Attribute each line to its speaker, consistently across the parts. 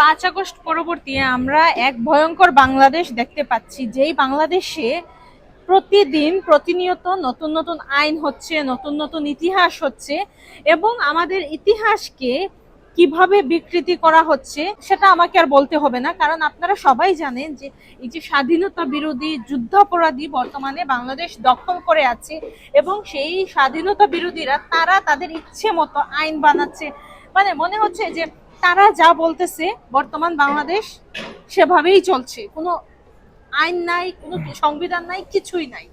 Speaker 1: পাঁচ আগস্ট পরবর্তী আমরা এক ভয়ঙ্কর বাংলাদেশ দেখতে পাচ্ছি, যেই বাংলাদেশে প্রতিদিন প্রতিনিয়ত নতুন নতুন আইন হচ্ছে, নতুন নতুন ইতিহাস হচ্ছে এবং আমাদের ইতিহাসকে কীভাবে বিকৃতি করা হচ্ছে সেটা আমাকে আর বলতে হবে না। কারণ আপনারা সবাই জানেন যে এই যে স্বাধীনতা বিরোধী যুদ্ধাপরাধী বর্তমানে বাংলাদেশ দখল করে আছে এবং সেই স্বাধীনতা বিরোধীরা তারা তাদের ইচ্ছে মতো আইন বানাচ্ছে। মানে মনে হচ্ছে যে তারা যা বলতেছে, বর্তমান বাংলাদেশ সেভাবেই চলছে। কোনো আইন নাই, কোনো সংবিধান নাই, কিছুই নাই।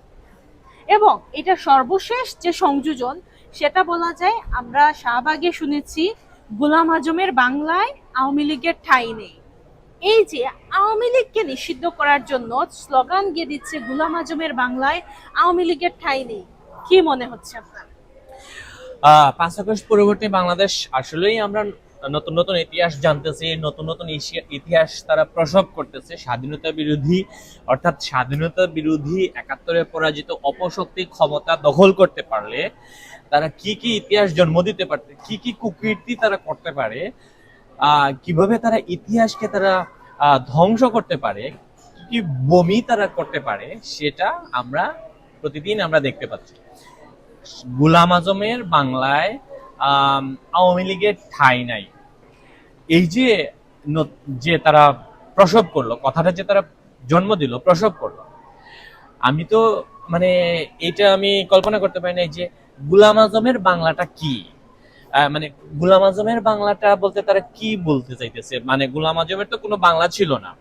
Speaker 1: এবং এটা সর্বশেষ যে সংযোজন, সেটা বলা যায়, আমরা শাহবাগে শুনেছি, গোলাম আজমের বাংলায় আওয়ামী লীগের ঠাঁই নেই। এই যে আওয়ামী লীগকে নিষিদ্ধ করার জন্য স্লোগান গিয়ে দিচ্ছে গোলাম আজমের বাংলায় আওয়ামী লীগের ঠাঁই নেই, কি মনে হচ্ছে আপনার?
Speaker 2: পাঁচ আগস্ট পরবর্তী বাংলাদেশ আসলেই আমরা নতুন নতুন ইতিহাস জানতেছে, নতুন নতুন ইতিহাস তারা প্রসব করতেছে। স্বাধীনতা বিরোধী, অর্থাৎ স্বাধীনতা বিরোধী একাত্তরে পরাজিত অপশক্তি ক্ষমতা দখল করতে পারলে তারা কি কি ইতিহাস জন্ম দিতে পারতে, কি কি কুকীর্তি তারা করতে পারে কীভাবে তারা ইতিহাসকে তারা ধ্বংস করতে পারে, কি কি বমি তারা করতে পারে, সেটা আমরা প্রতিদিন আমরা দেখতে পাচ্ছি। গুলাম আজমের বাংলায় আওয়ামী লীগের ঠাঁই নাই। এই যে যে তারা প্রসব করল, কথাটা যে তারা জন্ম দিল, প্রসব করল। আমি তো মানে এটা আমি কল্পনা করতে পারি না যে গুলাম আজমের বাংলাটা কি? মানে গুলাম আজমের বাংলাটা বলতে তারা কি বলতে চাইতেছে? মানে গুলাম আজমের তো কোনো বাংলা ছিল না।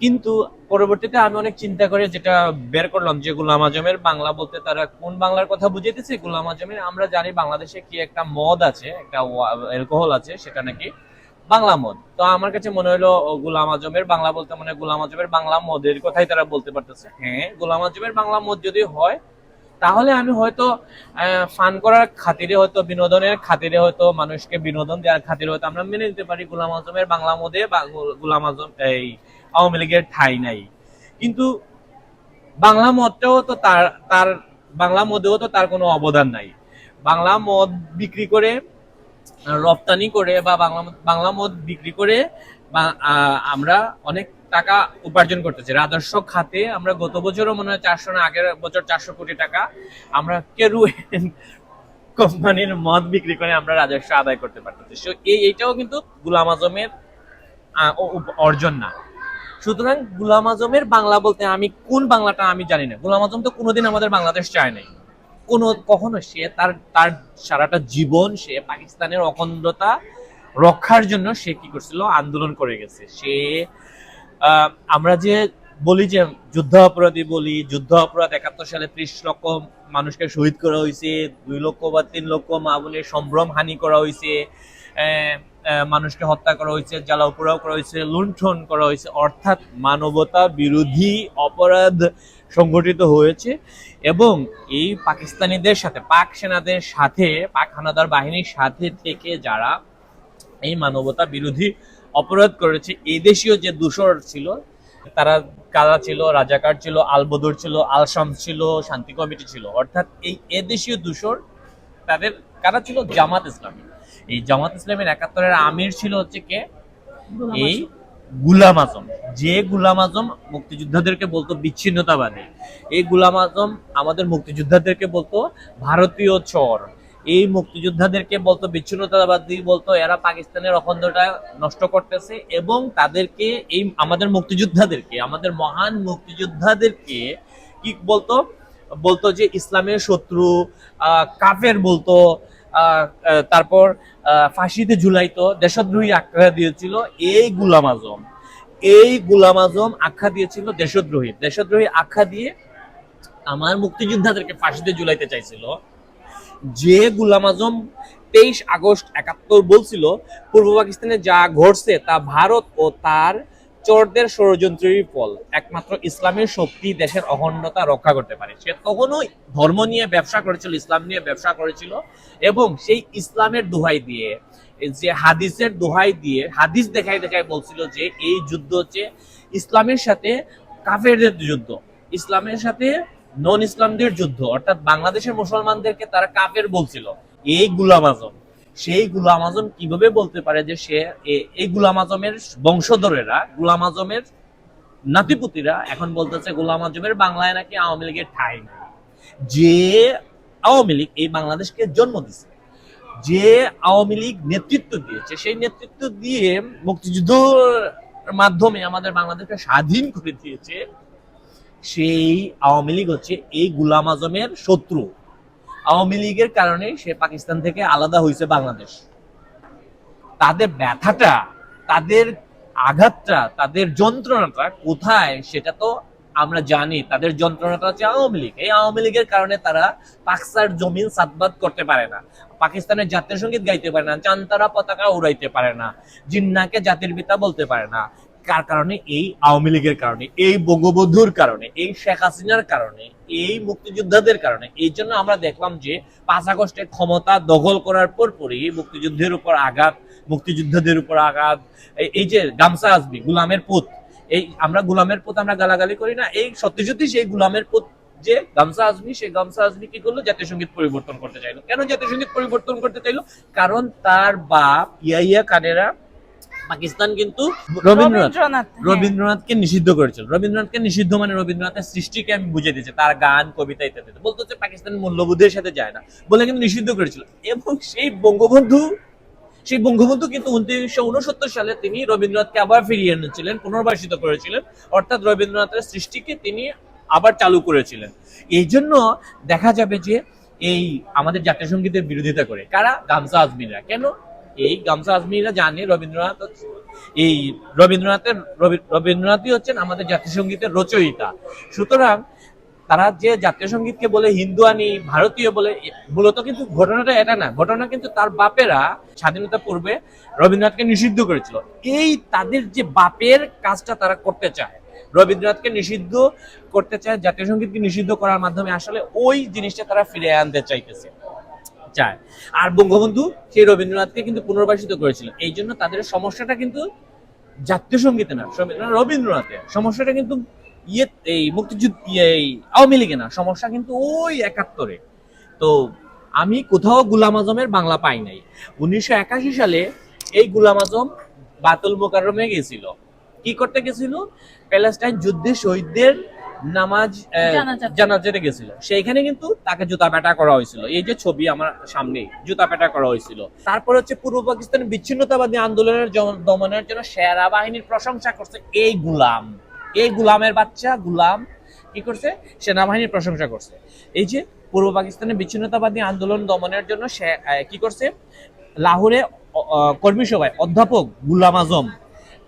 Speaker 2: কিন্তু পরবর্তীতে আমি অনেক চিন্তা করে যেটা বের করলাম যে গুলাম আজমের বাংলা বলতে তারা কোন বাংলার কথা বুঝাইতেছে, গুলাম আজমের, আমরা জানি বাংলাদেশে কি একটা মদ আছে, একটা অ্যালকোহল আছে, সেটা নাকি বাংলা মদ। তো আমার কাছে মনে হলো গুলাম আজমের বাংলা বলতে মানে গুলাম আজমের বাংলা মদের কথাই তারা বলতে পারতেছে। হ্যাঁ গুলাম আজমের বাংলা মদ যদি হয় তাহলে আমি হয়তো ফান করার খাতিরে হয়তো, বিনোদনের খাতিরে হয়তো মানুষকে বিনোদন দেওয়ার খাতিরে হয়তো আমরা মেনে নিতে পারি গুলাম আজমের বাংলা মদে বা গুলাম আজম এই আওয়ামী লীগের ঠাই নাই। কিন্তু বাংলা মদটাও তো তার তার, বাংলা মদেও তো তার কোনো অবদান নাই। বাংলা মদ বিক্রি করে, রপ্তানি করে বা বাংলা বাংলা মদ বিক্রি করে আমরা অনেক টাকা উপার্জন করতেছি। রাজস্ব খাতে আমরা গত বছরও মনে হয় চারশো না আগের বছর চারশো কোটি টাকা আমরা কেরু কোম্পানির মদ বিক্রি করে আমরা রাজস্ব আদায় করতে পারতেছি। So, এই এইটাও কিন্তু গুলাম আজমের অর্জন না। সুতরাং গুলাম আজমের বাংলা বলতে আমি কোন বাংলাটা আমি জানি না। গুলাম আজম তো কোনোদিন আমাদের বাংলাদেশ চায় নাই। কোনো কখনো সে তার তার সারাটা জীবন সে পাকিস্তানের অখণ্ডতা রক্ষার জন্য সে কি করছিল? আন্দোলন করে গেছে। সে আমরা যে বলি যে যুদ্ধ অপরাধী বলি, যুদ্ধ অপরাধ একাত্তর সালে ত্রিশ লক্ষ মানুষকে শহীদ করা হয়েছে, দুই লক্ষ বা তিন লক্ষ মা বোনের সম্ভ্রম হানি করা হয়েছে মানুষকে হত্যা করা হয়েছে জ্বালাও পোড়াও করা হয়েছে, লুণ্ঠন করা হয়েছে, অর্থাৎ মানবতা বিরোধী অপরাধ সংগঠিত হয়েছে এবং এই পাকিস্তানিদের সাথে, পাক সেনাদের সাথে, পাক হানাদার বাহিনীর সাথে থেকে যারা এই মানবতা বিরোধী অপরাধ করেছে। এই দেশীয় যে দূষর ছিল তারা কারা ছিল? রাজাকার ছিল আলবদর ছিল আলশাম ছিল শান্তি কমিটি ছিল। অর্থাৎ এই এদেশীয় দূষর তাদের কারা ছিল? জামাত ইসলামী। এই জামাত ইসলামের একাত্তরের আমির ছিল হচ্ছে কে? এই গুলাম আজম। যে গুলাম আজম মুক্তিযোদ্ধাদেরকে বলতো বিচ্ছিন্নতাবাদী। এই গুলাম আজম আমাদের মুক্তিযোদ্ধাদেরকে বলতো ভারতীয় চর। এই মুক্তিযোদ্ধাদেরকে বলতো, বিচ্ছিন্নতাবাদী বলতো, এরা পাকিস্তানের অখণ্ডতা নষ্ট করতেছে এবং তাদেরকে এই আমাদের মুক্তিযোদ্ধাদেরকে, আমাদের মহান মুক্তিযোদ্ধাদেরকে কি বলতো? বলতো যে ইসলামের শত্রু কাফের বলতো তারপর ফাঁসিতে ঝুলাইতো, দেশদ্রোহী আখ্যা দিয়েছিল, এই গুলাম আজম, এই গুলাম আজম আখ্যা দিয়েছিল দেশদ্রোহী দেশদ্রোহী আখ্যা দিয়ে আমার মুক্তিযোদ্ধাদেরকে ফাঁসিতে ঝুলাইতে চাইছিল। যে গুলাম আজম তেইশ আগস্ট একাত্তর বলছিল, পূর্ব পাকিস্তানে যা ঘটছে তা ভারত ও তার চোরদের ষড়যন্ত্রেরই ফল। একমাত্র ইসলামের শক্তি দেশের অখণ্ডতা রক্ষা করতে পারে। সে তখনই ধর্ম নিয়ে ব্যবসা করেছিল, ইসলাম নিয়ে ব্যবসা করেছিল এবং সেই ইসলামের দোহাই দিয়ে, যে হাদিসের দোহাই দিয়ে, হাদিস দেখাই দেখাই বলছিল যে এই যুদ্ধ হচ্ছে ইসলামের সাথে কাফেরদের যুদ্ধ। ইসলামের সাথে নন ইসলামদের যুদ্ধ, অর্থাৎ বাংলাদেশের মুসলমানদেরকে তারা কাফের বলছিল। এই গুলাম আজম, সেই গুলাম আজম কীভাবে বলতে পারে যে সে এই গুলাম আজমের বংশধরেরা, গুলাম আজমের নাতিপুতিরা এখন বলতেছে গোলাম আজমের বাংলায় নাকি আওয়ামী লীগের ঠাঁই নাই। যে আওয়ামী লীগ এই বাংলাদেশকে জন্ম দিছে, যে আওয়ামী লীগ নেতৃত্ব দিয়েছে, সেই নেতৃত্ব দিয়ে মুক্তিযুদ্ধের মাধ্যমে আমাদের বাংলাদেশকে স্বাধীন করে দিয়েছে সেই আওয়ামী লীগ হচ্ছে এই গুলাম আজমের শত্রু। আওয়ামী লীগের কারণে সে পাকিস্তান থেকে আলাদা হয়েছে বাংলাদেশ। তাদের ব্যথাটা, তাদের আঘাতটা, তাদের যন্ত্রণাটা কোথায় সেটা তো আমরা জানি। তাদের যন্ত্রণাটা হচ্ছে আওয়ামী লীগ। এই আওয়ামী লীগের কারণে তারা পাকসার জমিন সাতবাদ করতে পারে না। পাকিস্তানের জাতীয় সংগীত গাইতে পারে না, চান্তারা পতাকা উড়াইতে পারে না, জিন্নাকে জাতির পিতা বলতে পারে না। কার কারণে? এই আওয়ামী লীগের কারণে, এই বঙ্গবন্ধুর কারণে, এই শেখ হাসিনার কারণে, এই মুক্তিযোদ্ধাদের কারণে। এই জন্য আমরা দেখলাম যে পাঁচ আগস্টে ক্ষমতা দখল করার পর পরই মুক্তিযুদ্ধের উপর আঘাত, মুক্তিযোদ্ধাদের উপর আঘাত, এই- যে গামসা আজমি গুলামের পুত। এই আমরা গুলামের পুত আমরা গালাগালি করি না। এই সত্যি সত্যি সেই গুলামের পুত যে গামসা আজমি সেই গামসা আজমি কি করল? জাতীয় সংগীত পরিবর্তন করতে চাইলো। কেন জাতীয় সংগীত পরিবর্তন করতে চাইলো? কারণ তার বাপ ইয়াইয়া কানেরা পাকিস্তান কিন্তু রবীন্দ্রনাথ।
Speaker 1: হ্যাঁ।
Speaker 2: রবীন্দ্রনাথকে নিষিদ্ধ করেছিল। রবীন্দ্রনাথকে নিষিদ্ধ মানে রবীন্দ্রনাথের সৃষ্টিকে আমি বুঝে দিয়েছি তার গান কবিতা ইত্যাদি। বলতে হচ্ছে পাকিস্তানের মূল্যবোধের সাথে যায় না বলে কিন্তু নিষিদ্ধ করেছিল। এবং সেই বঙ্গবন্ধু সেই বঙ্গবন্ধু কিন্তু উনত্রিশশো উনসত্তর সালে তিনি রবীন্দ্রনাথকে আবার ফিরিয়ে এনেছিলেন পুনর্বাসিত করেছিলেন। অর্থাৎ রবীন্দ্রনাথের সৃষ্টিকে তিনি আবার চালু করেছিলেন। এই জন্য দেখা যাবে যে এই আমাদের জাতীয় সঙ্গীতের বিরোধিতা করে। কারা? গামসা আজমিরা। কেন? এই গামসা আজমিরা জানে রবীন্দ্রনাথ এই রবীন্দ্রনাথের রবীন্দ্রনাথই হচ্ছেন আমাদের জাতীয় সঙ্গীতের রচয়িতা। সুতরাং তারা যে জাতীয় সঙ্গীতকে বলে হিন্দু আনি ভারতীয় বলে মূলত কিন্তু ঘটনাটা এটা না, ঘটনা কিন্তু তার বাপেরা স্বাধীনতা পূর্বে রবীন্দ্রনাথকে নিষিদ্ধ করেছিল। এই তাদের যে বাপের কাজটা তারা করতে চায়, রবীন্দ্রনাথকে নিষিদ্ধ করতে চায়, জাতীয় সঙ্গীতকে নিষিদ্ধ করার মাধ্যমে আসলে ওই জিনিসটা তারা ফিরে আনতে চাইতেছে। চায় আর বঙ্গবন্ধু সেই রবীন্দ্রনাথকে কিন্তু পুনর্বাসিত করেছিল। এই জন্য তাদের সমস্যাটা কিন্তু জাতীয় সঙ্গীতে না রবীন্দ্রনাথে। সমস্যাটা কিন্তু ইয়ে এই মুক্তিযুদ্ধ ইয়ে, এই আওয়ামী লীগে না সমস্যা কিন্তু ওই একাত্তরে। তো আমি কোথাও গুলাম আজমের বাংলা পাই নাই। উনিশশো একাশি সালে এই গুলাম আজম বাতুল মোকাররমে গেছিল। কি করতে গেছিল? প্যালেস্টাইন যুদ্ধে শহীদদের নামাজ
Speaker 1: জানাজাতে।
Speaker 2: গেছিল। সেইখানে কিন্তু তাকে জুতা পেটা করা হয়েছিল। এই যে ছবি আমার সামনে জুতা পেটা করা হয়েছিল। তারপর হচ্ছে পূর্ব পাকিস্তান বিচ্ছিন্নতাবাদী আন্দোলনের দমনের জন্য সেরা বাহিনীর প্রশংসা করছে এই গুলাম। এই গুলামের বাচ্চা গুলাম কি করছে? সেনাবাহিনীর প্রশংসা করছে। এই যে পূর্ব পাকিস্তানের বিচ্ছিন্নতাবাদী আন্দোলন দমনের জন্য সে কি করছে? লাহোরে কর্মী সভায় অধ্যাপক গুলাম আজম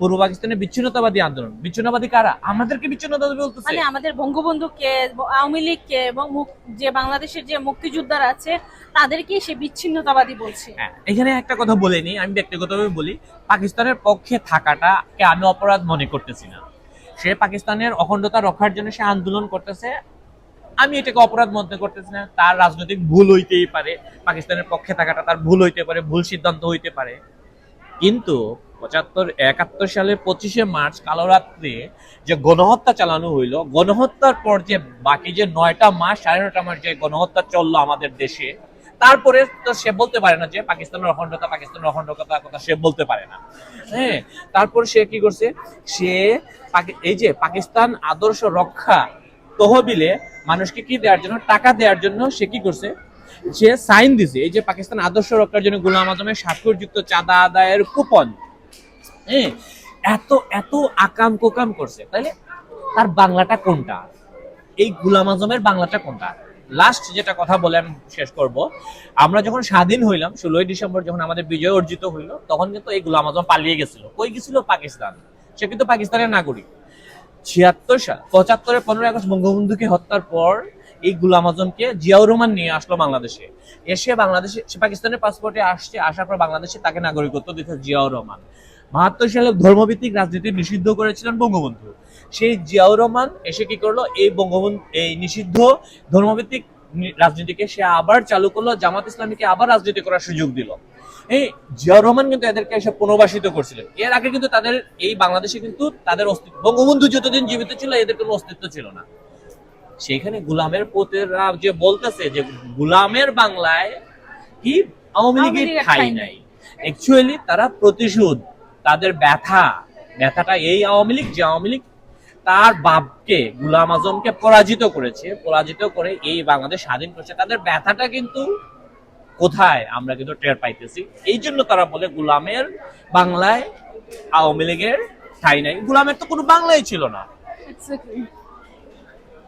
Speaker 2: পূর্ব পাকিস্তানের বিচ্ছিন্নতাবাদী আন্দোলন। বিচ্ছিন্নতাবাদী কারা? আমাদেরকে বিচ্ছিন্নতাবাদী বলতেছে।
Speaker 1: মানে আমাদের বঙ্গবন্ধুকে আওয়ামী লীগকে এবং যে বাংলাদেশের যে মুক্তিযোদ্ধারা আছে তাদেরকে সে বিচ্ছিন্নতাবাদী বলছে।
Speaker 2: হ্যাঁ, এখানে একটা কথা বলে নিই আমি ব্যক্তিগতভাবে বলি পাকিস্তানের পক্ষে থাকাটাকে আমি অপরাধ মনে করতেছি না। সে পাকিস্তানের অখণ্ডতা রক্ষার জন্য সে আন্দোলন করতেছে। আমি এটাকে অপরাধ মনে করতেছি না তার রাজনৈতিক ভুল হইতেই পারে পাকিস্তানের পক্ষে থাকাটা তার ভুল হইতে পারে ভুল সিদ্ধান্ত হইতে পারে। কিন্তু পঁচাত্তর, একাত্তর সালের পঁচিশে মার্চ কালো রাত্রে যে গণহত্যা চালানো হইল, গণহত্যার পর যে বাকি যে নয়টা মাস, সাড়ে নয়টা মাস যে গণহত্যা চলল আমাদের দেশে, তারপরে তো সে বলতে পারে না যে পাকিস্তানের অখণ্ডতা পাকিস্তানের অখণ্ডতা কথা সে বলতে পারে না। হ্যাঁ তারপর সে কি করছে? সে এই যে পাকিস্তান আদর্শ রক্ষা তহবিলে মানুষকে কি দেওয়ার জন্য, টাকা দেওয়ার জন্য সে কি করছে? সে সাইন দিছে। এই যে পাকিস্তান আদর্শ রক্ষার জন্য গোলাম আজমের স্বাক্ষরযুক্ত চাঁদা আদায়ের কুপন হ্যাঁ এত এত আকাম কোকাম করছে। তার বাংলাটা কোনটা? এই গুলাম আজমের বাংলাটা কোনটা? লাস্ট যেটা কথা বলে আমি শেষ করব, আমরা যখন স্বাধীন হইলাম, ষোলোই ডিসেম্বর যখন আমাদের বিজয় অর্জিত হইল, তখন কিন্তু এই গুলাম আজম পালিয়ে গেছিল। কই গেছিল? পাকিস্তান। সে কিন্তু পাকিস্তানের নাগরিক। ছিয়াত্তর সাল পঁচাত্তরের পনেরো আগস্ট বঙ্গবন্ধুকে হত্যার পর এই গুলাম আজমকে জিয়াউর রহমান নিয়ে আসলো বাংলাদেশে। এসে বাংলাদেশে, সে পাকিস্তানের পাসপোর্টে আসছে, আসার পর বাংলাদেশে তাকে নাগরিকত্ব দিতে জিয়াউর রহমান। বাহাত্তর সালে ধর্মভিত্তিক রাজনীতি নিষিদ্ধ করেছিলেন বঙ্গবন্ধু। সেই জিয়াউর রহমান এসে কি করল? এই বঙ্গবন্ধু এই নিষিদ্ধ ধর্মভিত্তিক রাজনীতিকে সে আবার চালু করল জামাত ইসলামীকে আবার রাজনীতি করার সুযোগ দিল। এই জিয়াউর রহমান কিন্তু এদেরকে এসে পুনর্বাসিত করছিলেন। এর আগে কিন্তু তাদের এই বাংলাদেশে কিন্তু তাদের অস্তিত্ব বঙ্গবন্ধু যতদিন জীবিত ছিল এদের কোনো অস্তিত্ব ছিল না। সেখানে গুলামের পোতেরা যে বলতেছে যে গুলামের বাংলায় কি? আওয়ামী লীগের ঠাঁই নাই। অ্যাকচুয়ালি তারা প্রতিশোধ তাদের ব্যথা, ব্যথাটা এই আওয়ামী লীগ, যে আওয়ামী লীগ তার বাপকে, গুলাম আজমকে পরাজিত করেছে, পরাজিত করে এই বাংলাদেশ স্বাধীন করেছে। তাদের ব্যথাটা কিন্তু কোথায় আমরা কিন্তু টের পাইতেছি। এই জন্য তারা বলে গুলামের বাংলায় আওয়ামী লীগের ঠাই নাই। গুলামের তো কোনো বাংলাই ছিল না.